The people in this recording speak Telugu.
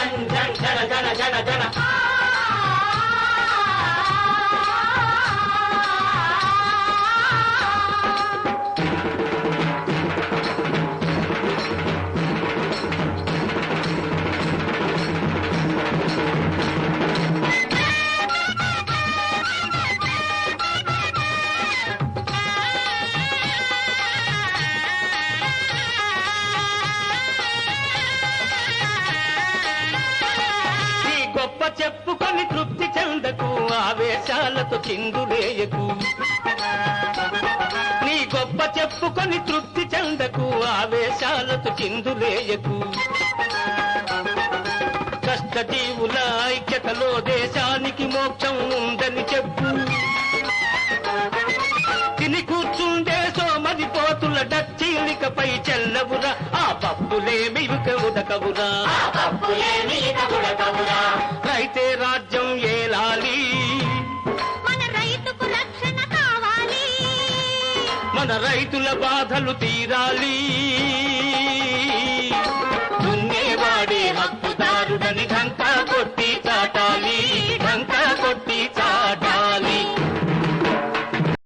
jana jana jana jana jana. గొప్ప చెప్పుకొని తృప్తి చెందకు ఆవేశాలతో చిందులేయకు నీ గొప్ప చెప్పుకొని తృప్తి చెందకు ఆవేశాలతో చిందులేయకు మన రైతుల బాధలు తీరాలి. దున్నేవాడే హక్కుదారుడని ఢంకా